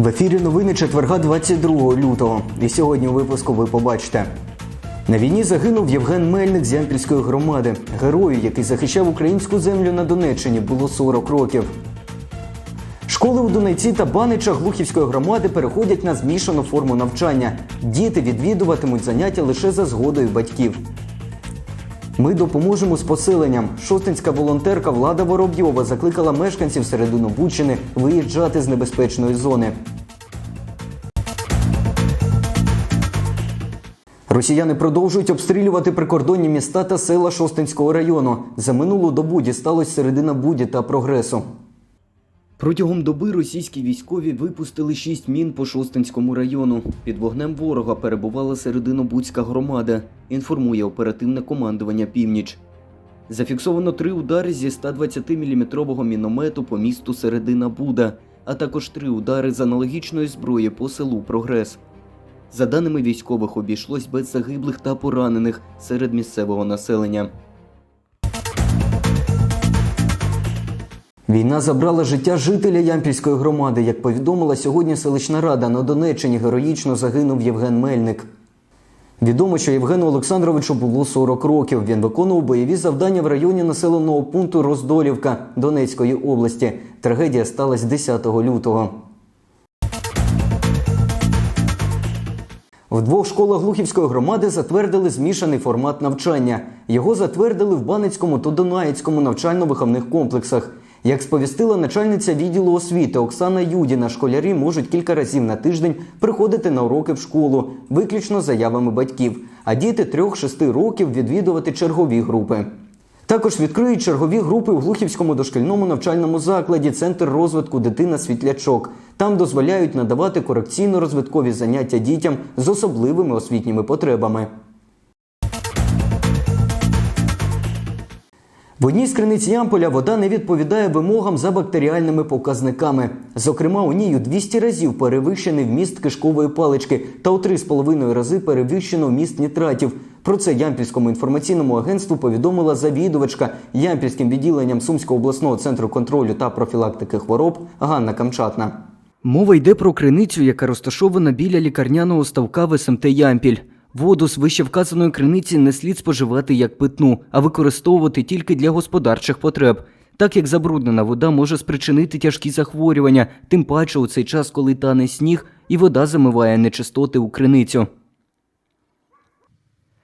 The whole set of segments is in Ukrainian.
В ефірі новини четверга 22 лютого. І сьогодні у випуску ви побачите. На війні загинув Євген Мельник з Ямпільської громади. Герою, який захищав українську землю на Донеччині, було 40 років. Школи у Донецьці та Баничах Глухівської громади переходять на змішану форму навчання. Діти відвідуватимуть заняття лише за згодою батьків. Ми допоможемо з поселенням. Шостинська волонтерка Влада Воробйова закликала мешканців Серединобучини виїжджати з небезпечної зони. Росіяни продовжують обстрілювати прикордонні міста та села Шостинського району. За минулу добу дісталось середина буді та прогресу. Протягом доби російські військові випустили шість мін по Шостинському району. Під вогнем ворога перебувала серединобудська громада. Інформує оперативне командування Північ. Зафіксовано три удари зі 120-мм міномету по місту Середина Буда, а також три удари з аналогічної зброї по селу Прогрес. За даними військових, обійшлось без загиблих та поранених серед місцевого населення. Війна забрала життя жителя Ямпільської громади. Як повідомила сьогодні селищна рада, на Донеччині героїчно загинув Євген Мельник. Відомо, що Євгену Олександровичу було 40 років. Він виконував бойові завдання в районі населеного пункту Роздолівка Донецької області. Трагедія сталася 10 лютого. В двох школах Глухівської громади затвердили змішаний формат навчання. Його затвердили в Баницькому та Дунаїцькому навчально-виховних комплексах. Як сповістила начальниця відділу освіти Оксана Юдіна, школярі можуть кілька разів на тиждень приходити на уроки в школу, виключно заявами батьків, а діти 3-6 років відвідувати чергові групи. Також відкриють чергові групи у Глухівському дошкільному навчальному закладі Центр розвитку дитина Світлячок. Там дозволяють надавати корекційно-розвиткові заняття дітям з особливими освітніми потребами. В одній з криниць Ямполя вода не відповідає вимогам за бактеріальними показниками. Зокрема, у ній у 200 разів перевищений вміст кишкової палички та у 3,5 рази перевищено вміст нітратів. Про це Ямпільському інформаційному агентству повідомила завідувачка Ямпільським відділенням Сумського обласного центру контролю та профілактики хвороб Ганна Камчатна. Мова йде про криницю, яка розташована біля лікарняного ставка в СМТ Ямпіль. Воду з вищевказаної криниці не слід споживати як питну, а використовувати тільки для господарчих потреб. Так як забруднена вода може спричинити тяжкі захворювання, тим паче у цей час, коли тане сніг і вода замиває нечистоти у криницю.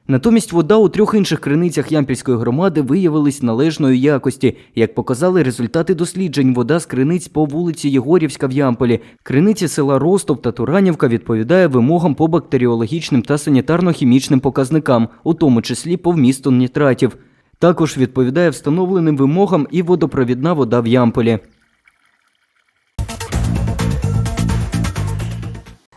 Натомість вода у трьох інших криницях Ямпільської громади виявилась належної якості. Як показали результати досліджень, вода з криниць по вулиці Єгорівська в Ямполі, криниці села Ростов та Туранівка відповідає вимогам по бактеріологічним та санітарно-хімічним показникам, у тому числі по вмісту нітратів. Також відповідає встановленим вимогам і водопровідна вода в Ямполі.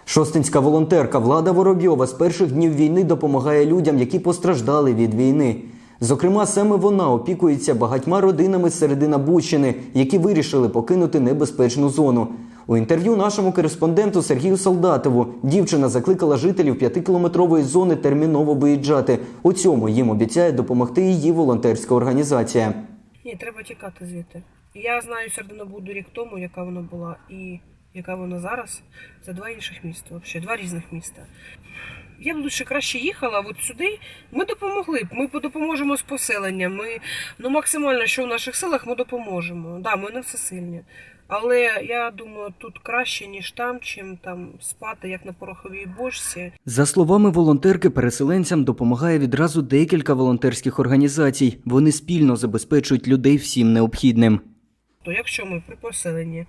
Шостинська волонтерка Влада Воробйова з перших днів війни допомагає людям, які постраждали від війни. Зокрема, саме вона опікується багатьма родинами з середина Бучини, які вирішили покинути небезпечну зону. У інтерв'ю нашому кореспонденту Сергію Солдатову дівчина закликала жителів п'ятикілометрової зони терміново виїжджати. У цьому їм обіцяє допомогти її волонтерська організація. Ні, треба тікати звідти. Я знаю Сердинобуду рік тому, яка вона була, і яка вона зараз. Це два інших міста, взагалі, два різних міста. Я б лише краще їхала от сюди. Ми допомогли б. Ми допоможемо з поселенням. Ми ну максимально, що в наших силах, ми допоможемо. Да, ми не всесильні. Але я думаю, тут краще, ніж там, чим там спати, як на пороховій бочці. За словами волонтерки, переселенцям допомагає відразу декілька волонтерських організацій. Вони спільно забезпечують людей всім необхідним. То якщо ми при поселенні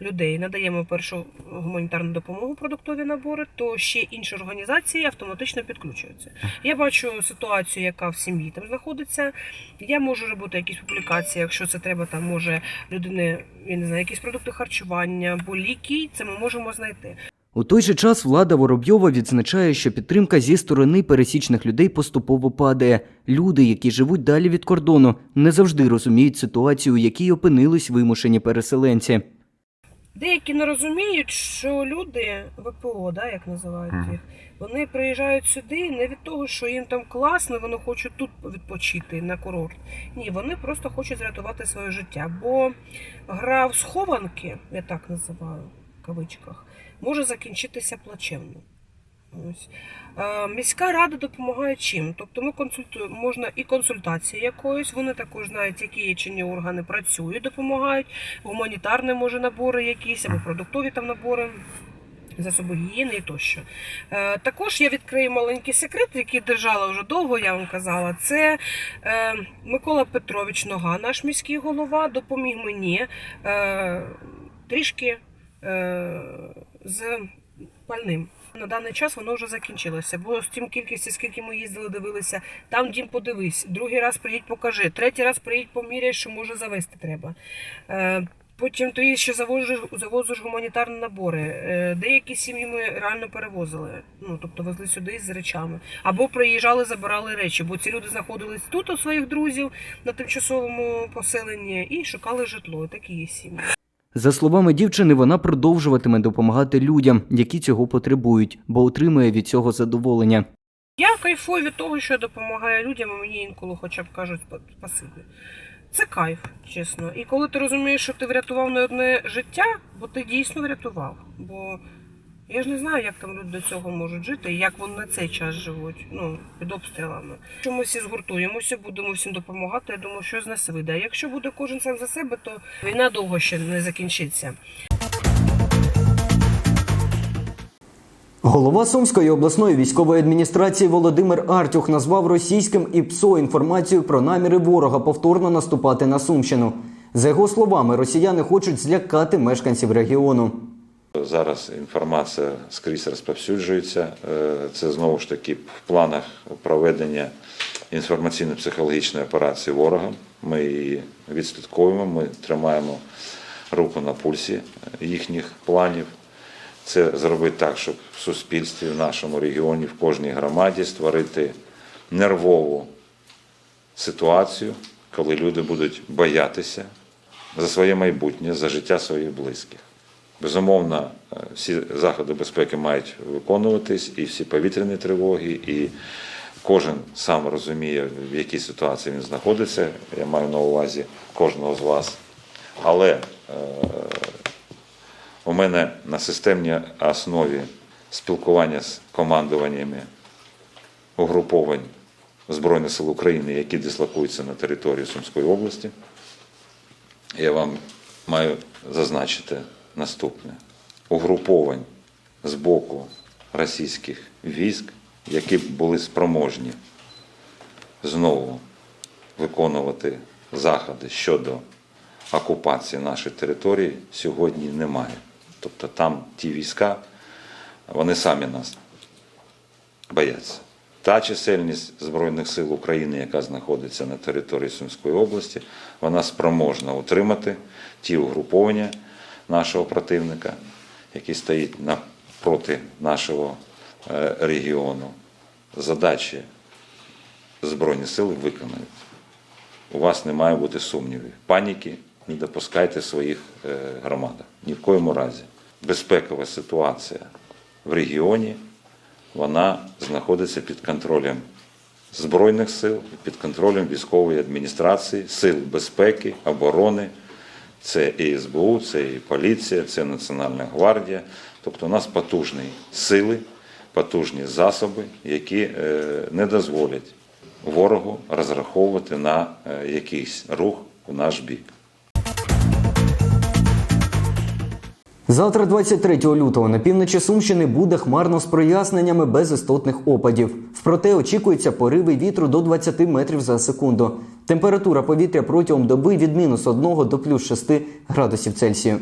людей надаємо першу гуманітарну допомогу, продуктові набори, то ще інші організації автоматично підключуються. Я бачу ситуацію, яка в сім'ї там знаходиться. Я можу робити якісь публікації, якщо це треба, там може людини, я не знаю, якісь продукти харчування або ліки, це ми можемо знайти. У той же час влада Воробйова відзначає, що підтримка зі сторони пересічних людей поступово падає. Люди, які живуть далі від кордону, не завжди розуміють ситуацію, у якій опинились вимушені переселенці. Деякі не розуміють, що люди ВПО, да, як називають їх, вони приїжджають сюди не від того, що їм там класно, вони хочуть тут відпочити на курорт. Ні, вони просто хочуть зрятувати своє життя. Бо гра в схованки, я так називаю в кавичках, може закінчитися плачевно. Ось. Е, Міська рада допомагає чим? Тобто ми консультуємо, можна і консультації якоїсь, вони також знають, які чинні органи працюють, допомагають, гуманітарні може набори якісь, або продуктові там набори. Засоби гігієни і тощо. Е, також я відкрию маленький секрет, який держала вже довго, я вам казала. Це е, Микола Петрович Нога, наш міський голова, допоміг мені е, трішки з пальним. На даний час воно вже закінчилося. Бо з тим кількістю, скільки ми їздили, дивилися, там дім подивись, другий раз приїдь, покажи, третій раз приїдь, поміряй, що може завести треба. Е, Потім ти ще завозиш, завозиш гуманітарні набори. Е, Деякі сім'ї ми реально перевозили. Ну тобто везли сюди з речами. Або приїжджали, забирали речі, бо ці люди знаходились тут у своїх друзів на тимчасовому поселенні і шукали житло. Такі є сім'ї. За словами дівчини, вона продовжуватиме допомагати людям, які цього потребують, бо отримує від цього задоволення. Я кайфую від того, що я допомагаю людям, і мені інколи хоча б кажуть «Спа- спасибі. Це кайф, чесно. І коли ти розумієш, що ти врятував не одне життя, бо ти дійсно врятував. Бо я ж не знаю, як там люди до цього можуть жити і як вони на цей час живуть, ну, під обстрілами. Якщо ми всі згуртуємося, будемо всім допомагати, я думаю, що з нас вийде. А якщо буде кожен сам за себе, то війна довго ще не закінчиться. Голова Сумської обласної військової адміністрації Володимир Артюх назвав російським ІПСО інформацію про наміри ворога повторно наступати на Сумщину. За його словами, росіяни хочуть злякати мешканців регіону. Зараз інформація скрізь розповсюджується. Е, Це знову ж таки в планах проведення інформаційно-психологічної операції ворогом. Ми її відслідковуємо, ми тримаємо руку на пульсі їхніх планів. Це зробити так, щоб в суспільстві, в нашому регіоні, в кожній громаді створити нервову ситуацію, коли люди будуть боятися за своє майбутнє, за життя своїх близьких. Безумовно, е, всі заходи безпеки мають виконуватись, і всі повітряні тривоги, і кожен сам розуміє, в якій ситуації він знаходиться. Я маю на увазі кожного з вас. Але е, у мене на системній основі спілкування з командуваннями угруповань Збройних сил України, які дислокуються на території Сумської області, я вам маю зазначити наступне: угруповань з боку російських військ, які були спроможні знову виконувати заходи щодо окупації нашої території, сьогодні немає. Тобто там ті війська, вони самі нас бояться. Та чисельність Збройних сил України, яка знаходиться на території Сумської області, вона спроможна утримати ті угруповання нашого противника, які стоїть напроти нашого е, регіону. Задачі Збройні сили виконають. У вас не має бути сумнівів. Паніки не допускайте своїх е, громадах. Ні в коєму разі. Безпекова ситуація в регіоні вона знаходиться під контролем Збройних сил, під контролем військової адміністрації, сил безпеки, оборони. Це і СБУ, це і поліція, це Національна гвардія. Тобто у нас потужні сили, потужні засоби, які е, не дозволять ворогу розраховувати на е, якийсь рух в наш бік. Завтра, 23 лютого, на півночі Сумщини буде хмарно з проясненнями без істотних опадів. Впроте очікуються пориви вітру до 20 метрів за секунду. Температура повітря протягом доби від мінус 1 до плюс 6 градусів Цельсію.